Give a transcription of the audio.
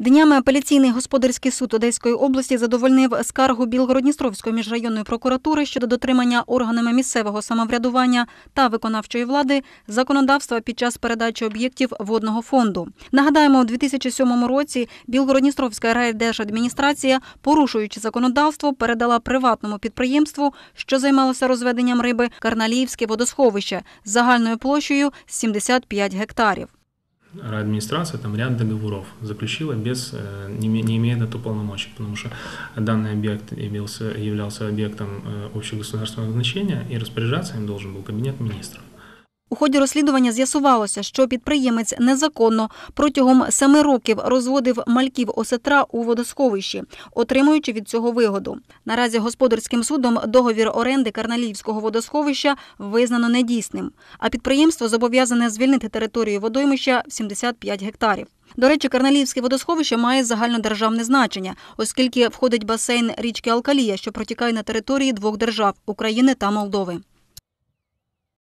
Днями апеляційний господарський суд Одеської області задовольнив скаргу Білгородністровської міжрайонної прокуратури щодо дотримання органами місцевого самоврядування та виконавчої влади законодавства під час передачі об'єктів водного фонду. Нагадаємо, у 2007 році Білгородністровська райдержадміністрація, порушуючи законодавство, передала приватному підприємству, що займалося розведенням риби, Карналіївське водосховище загальною площею 75 гектарів. Администрация там ряд договоров заключила без, э, не, не имея на то полномочий, потому что данный объект явился, являлся объектом э, общегосударственного значения, и распоряжаться им должен был кабинет министров. У ході розслідування з'ясувалося, що підприємець незаконно протягом семи років розводив мальків осетра у водосховищі, отримуючи від цього вигоду. Наразі господарським судом договір оренди Карналіївського водосховища визнано недійсним, а підприємство зобов'язане звільнити територію водоймища в 75 гектарів. До речі, Карналіївське водосховище має загальнодержавне значення, оскільки входить басейн річки Алкалія, що протікає на території двох держав України та Молдови.